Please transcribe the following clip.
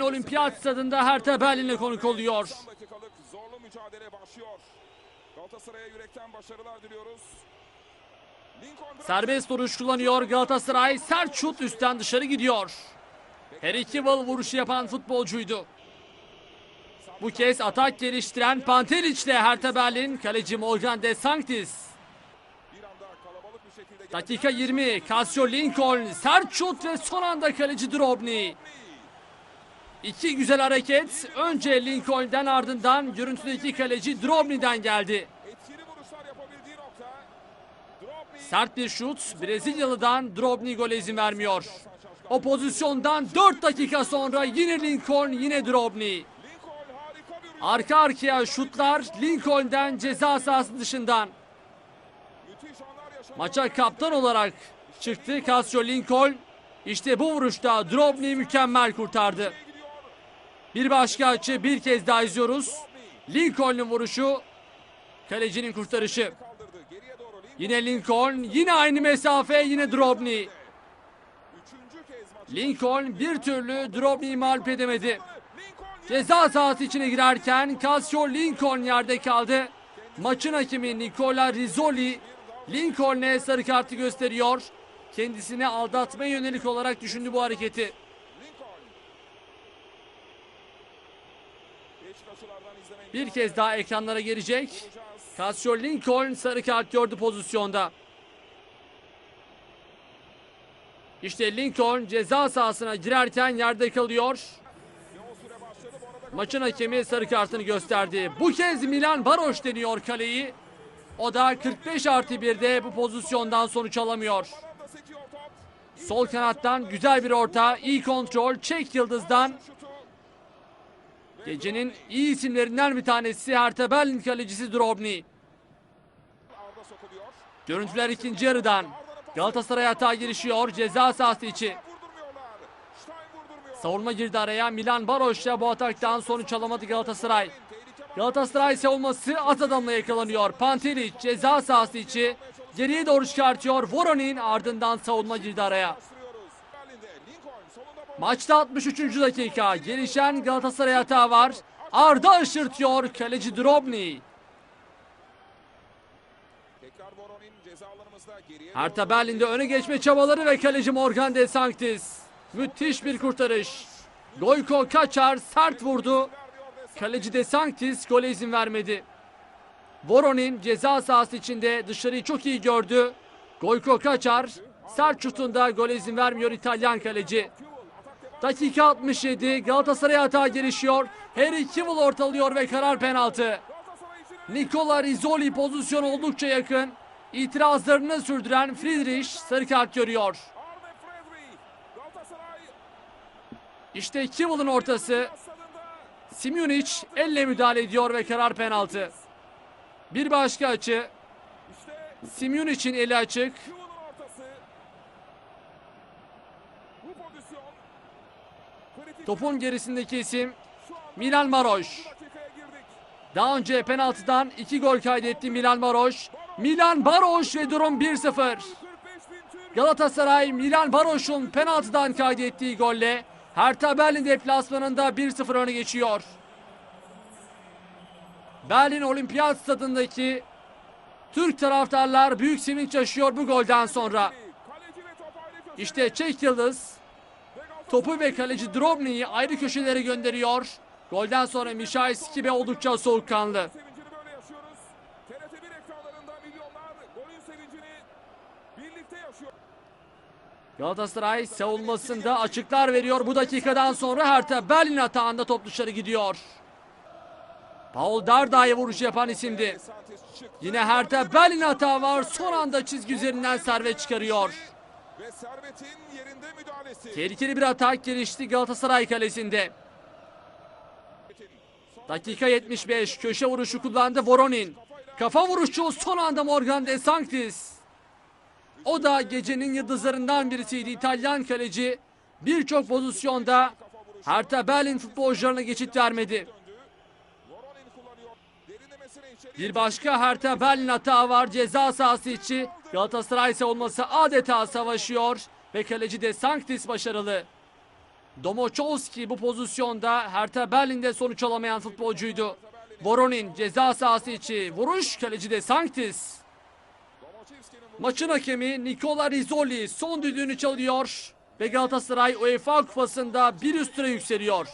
Berlin Olimpiyat Stadında Hertha Berlin'le konuk oluyor. 90 dakikalık zorlu mücadele başlıyor. Galatasaray'a yürekten başarılar diliyoruz. Lincoln Serbest vuruş kullanıyor Galatasaray. Sert şut üstten dışarı gidiyor. Harry Kewell vuruşu yapan futbolcuydu. Bu kez atak geliştiren Pantelic ile Hertha Berlin. Kaleci Morgan De Sanctis. bir anda kalabalık bir şekilde geldi. Dakika 20. Casio Lincoln sert şut ve son anda kaleci Drobny. İki güzel hareket. Önce Lincoln'den ardından görüntüdeki kaleci Drobny'den geldi. Sert bir şut Brezilyalı'dan Drobny gole izin vermiyor. O pozisyondan 4 dakika sonra yine Lincoln yine Drobny. Arka arkaya şutlar Lincoln'den ceza sahası dışından. Maça kaptan olarak çıktı Casio Lincoln. İşte bu vuruşta Drobny mükemmel kurtardı. Bir başka açı bir kez daha izliyoruz. Lincoln'un vuruşu, kalecinin kurtarışı. Yine Lincoln, yine aynı mesafe, yine Drobny. Lincoln bir türlü Drobny'yi mağlup edemedi. Ceza sahası içine girerken Casio Lincoln yerde kaldı. Maçın hakemi Nicola Rizzoli Lincoln'e sarı kartı gösteriyor. Kendisini aldatmaya yönelik olarak düşündü bu hareketi. Bir kez daha ekranlara gelecek. Casio Lincoln sarı kart gördü pozisyonda. İşte Lincoln ceza sahasına girerken yerde kalıyor. Maçın hakemi sarı kartını gösterdi. Bu kez Milan Baroş deniyor kaleyi. O da 45 artı 1'de bu pozisyondan sonuç alamıyor. Sol kanattan güzel bir orta, iyi kontrol, çek yıldızdan. Gecenin iyi isimlerinden bir tanesi Hertha Berlin kalecisi Drobny. Görüntüler ikinci yarıdan. Galatasaray hata girişiyor ceza sahası içi. Savunma girdi araya. Milan Baroş'la bu ataktan sonuç alamadı Galatasaray. Galatasaray savunması at adamla yakalanıyor. Pantelic ceza sahası içi. Geriye doğru çıkartıyor. Voronin ardından savunma girdi araya. Bastırıyoruz. Berlin'de Lincoln sonunda bol. Maçta 63. dakika. Gelişen Galatasaray hata var. Arda aşırtıyor kaleci Drobny. Hertha Berlin'de öne geçme çabaları ve kaleci Morgan De Sanctis. Müthiş bir kurtarış. Goyko Kaçar sert vurdu. Kaleci De Sanctis gole izin vermedi. Voronin ceza sahası içinde dışarıyı çok iyi gördü. Goyko Kaçar sert şutunda gole izin vermiyor İtalyan kaleci. Dakika 67 Galatasaray hata gelişiyor. Harry Kewell ortalıyor ve karar penaltı. Nicola Rizzoli pozisyon oldukça yakın. İtirazlarını sürdüren Friedrich sarı kart görüyor. İşte Kewell'ın ortası. Simunic elle müdahale ediyor ve karar penaltı. Bir başka açı. işte Simunic'in eli açık. Kıvıl'ın ortası. Bu pozisyon kritik Topun gerisindeki isim Milan Maroş. Daha önce penaltıdan iki gol kaydetti Milan Maroş. Milan Baroş ve durum 1-0. 45 bin Türk Galatasaray Milan Baroş'un penaltıdan kaydettiği golle Hertha Berlin deplasmanında 1-0 öne geçiyor. Berlin Olimpiyat Stadındaki Türk taraftarlar büyük sevinç yaşıyor bu golden sonra. İşte Çek Yıldız topu ve kaleci Drobny'yi ayrı köşelere gönderiyor. Golden sonra Mişay Skibe oldukça soğukkanlı. Sevincini böyle yaşıyoruz. TRT 1 ekranlarında milyonlar golün sevincini birlikte yaşıyor. Galatasaray savunmasında açıklar veriyor. Bu dakikadan sonra Hertha Berlin atağında top dışarı gidiyor. Paul Dardai'ye vuruş yapan isimdi. Yine Hertha Berlin hata var. Son anda çizgi üzerinden servet çıkarıyor. Ve Servet'in yerinde müdahalesi. Tehlikeli bir atak gelişti Galatasaray kalesinde. Dakika 75 köşe vuruşu kullandı Voronin. Kafa vuruşu son anda Morgan De Sanctis. O da gecenin yıldızlarından birisiydi İtalyan kaleci. Birçok pozisyonda Hertha Berlin futbolcularına geçit vermedi. Bir başka Hertha Berlin hata var ceza sahası içi. Galatasaray savunması adeta savaşıyor ve kaleci De Sanctis başarılı. Domochovski bu pozisyonda Hertha Berlin'de sonuç alamayan futbolcuydu. Voronin ceza sahası içi vuruş kaleci de. Domachevski'nin Maçın hakemi Nikola Rizzoli son düdüğünü çalıyor ve Galatasaray UEFA Kupası'nda bir üst tura yükseliyor.